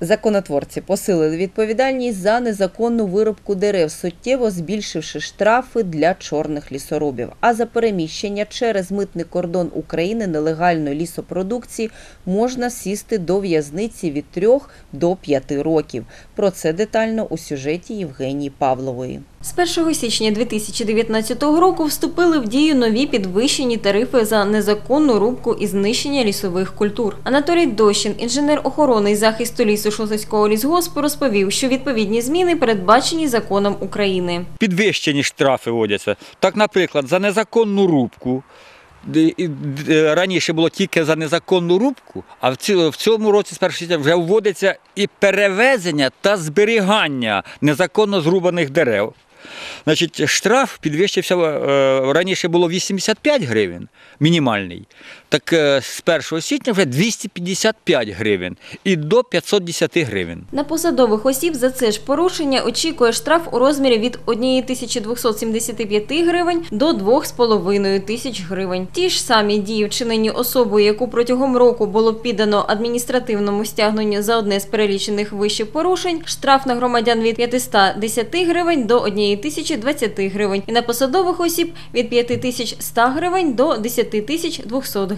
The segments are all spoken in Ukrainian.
Законотворці посилили відповідальність за незаконну вирубку дерев, суттєво збільшивши штрафи для чорних лісоробів. А за переміщення через митний кордон України нелегальної лісопродукції можна сісти до в'язниці від 3 до 5 років. Про це детально у сюжеті Євгенії Павлової. З 1 січня 2019 року вступили в дію нові підвищені тарифи за незаконну рубку і знищення лісових культур. Анатолій Дощин, інженер охорони і захисту лісу Шосицького лісгоспу, розповів, що відповідні зміни передбачені законом України. підвищені штрафи вводяться. Так, наприклад, за незаконну рубку. д- Раніше було тільки за незаконну рубку, а в цьому році з 1 січня вже вводиться і перевезення та зберігання незаконно зрубаних дерев. Значить, штраф підвищився е, раніше було 85 гривень, мінімальний. Так е, з 1 січня вже 255 гривень і до 510 гривень. На посадових осіб за це ж порушення очікує штраф у розмірі від 1275 гривень до 2,5 тисяч гривень. Ті ж самі дії, вчинені особою, яку протягом року було піддано адміністративному стягненню за одне з перелічених вище порушень, штраф на громадян від 510 гривень до 1020 гривень і на посадових осіб від 5100 гривень до 10200 гривень.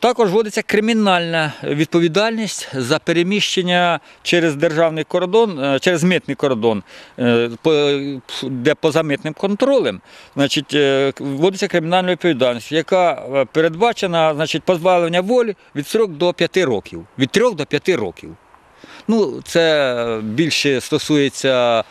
Також вводиться кримінальна відповідальність за переміщення через державний кордон, е, через митний кордон, е, де поза митним контролем, значить, е, вводиться кримінальна відповідальність, яка передбачена значить, позбавлення волі від 3 до 5 років. Від 3 до 5 років. Ну, це більше стосується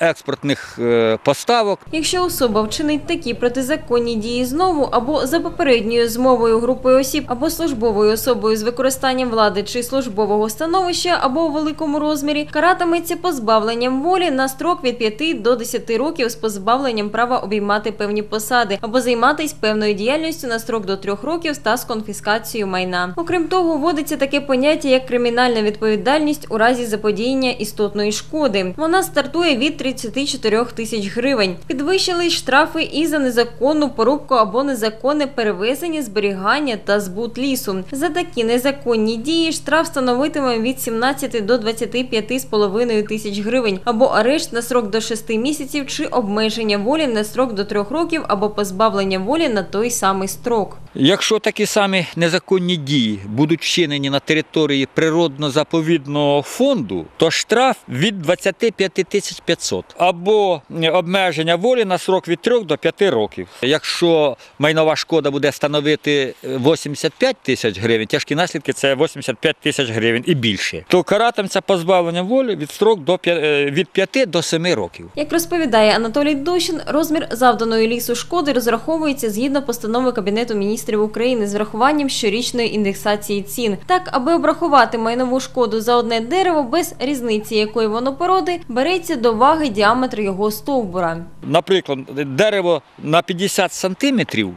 експортних е, поставок. Якщо особа вчинить такі протизаконні дії знову або за попередньою змовою групою осіб, або службовою особою з використанням влади чи службового становища, або у великому розмірі, каратиметься позбавленням волі на строк від 5 до 10 років з позбавленням права обіймати певні посади або займатися певною діяльністю на строк до 3 років та з конфіскацією майна. Окрім того, вводиться таке поняття як кримінальна відповідальність у разі заподіяння істотної шкоди. Вона стартує від 34 тисяч гривень. Підвищили штрафи і за незаконну порубку або незаконне перевезення, зберігання та збут лісу. За такі незаконні дії штраф становитиме від 17 до 25,5 тисяч гривень або арешт на срок до 6 місяців чи обмеження волі на срок до 3 років або позбавлення волі на той самий строк. Якщо такі самі незаконні дії будуть вчинені на території природно-заповідного фонду, то штраф від 25 тисяч 500 або обмеження волі на срок від 3 до 5 років. Якщо майнова шкода буде становити 85 тисяч гривень, тяжкі наслідки це 85 тисяч гривень і більше, то каратиметься позбавлення волі від строк до е, від 5 до 7 років. Як розповідає Анатолій Дощин, розмір завданої лісу шкоди розраховується згідно постанови Кабінету міністрів України з врахуванням щорічної індексації цін. Так, аби обрахувати майнову шкоду за одне дерево без різниці якої воно породи, береться до ваги діаметр його стовбура. Наприклад, дерево на 50 сантиметрів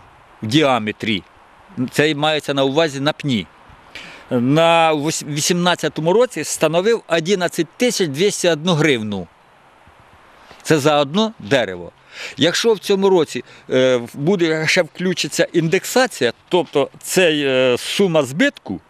в діаметрі, це мається на увазі на пні. На 2018 році становив 11 тисяч 201 гривну. Це за одно дерево. Якщо в цьому році е, буде ще включиться індексація, тобто ця е, сума збитку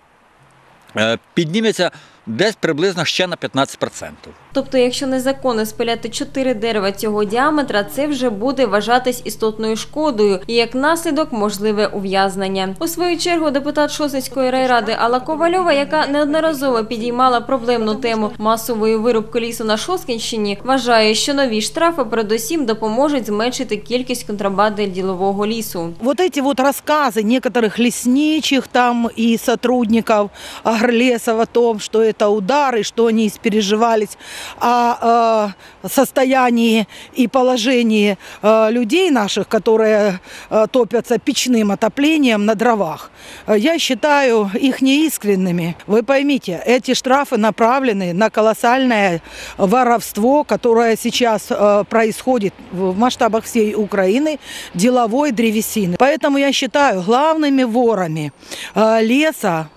е, підніметься десь приблизно ще на 15%. Тобто, якщо незаконно спиляти чотири дерева цього діаметра, це вже буде вважатись істотною шкодою і як наслідок можливе ув'язнення. У свою чергу депутат Шосицької райради Алла Ковальова, яка неодноразово підіймала проблемну тему масової вирубки лісу на Шоскінщині, вважає, що нові штрафи передусім допоможуть зменшити кількість контрабанди ділового лісу. Вот эти вот рассказы некоторых лесничих там и сотрудников Агрлесов о том, что это удары, что они испереживались о состоянии и положении э, людей наших, которые э, топятся печным отоплением на дровах, э, я считаю их неискренними. Вы поймите, эти штрафы направлены на колоссальное воровство, которое сейчас происходит в масштабах всей Украины, деловой древесины. Поэтому я считаю главными ворами леса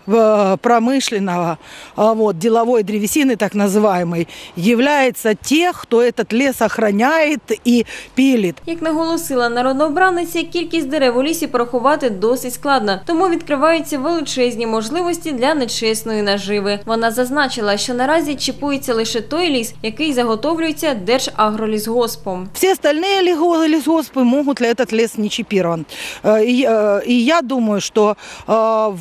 промышленного, э, вот, от деловой древесины, так называемой, является тех, кто этот лес охраняет и пилит. Як наголосила народна обраниця, кількість дерев у лісі порахувати досить складно, тому відкриваються величезні можливості для нечесної наживи. Вона зазначила, що наразі чіпується лише той ліс, який заготовлюється Держагролісгоспом. Все остальные лего- лесгоспы могут ли этот лес не чипирован. Э, И, э, и я думаю, что э,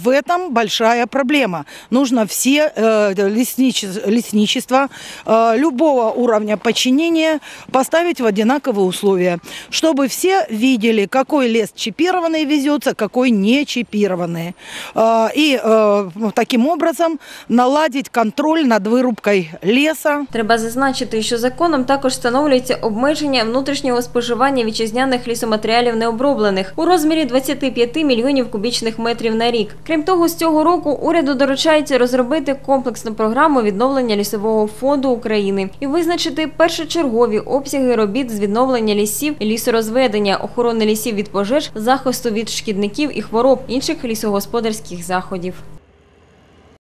в этом большая проблема. Нужно все э, лесниче- лесничество э, любого уровня подчинения поставить в одинаковые условия, чтобы все видели, какой лес чипированный везется, какой не чипированный. Э, И э, таким образом наладить контроль над вырубкой леса, Треба зазначити, що законом також встановлюється обмеження внутрішнього споживання вітчизняних лісоматеріалів необроблених у розмірі 25 мільйонів кубічних метрів на рік. Крім того, з цього року уряду доручається розробити комплексну програму відновлення лісового фонду України і визначити першочергові обсяги робіт з відновлення лісів, лісорозведення, охорони лісів від пожеж, захисту від шкідників і хвороб інших лісогосподарських заходів.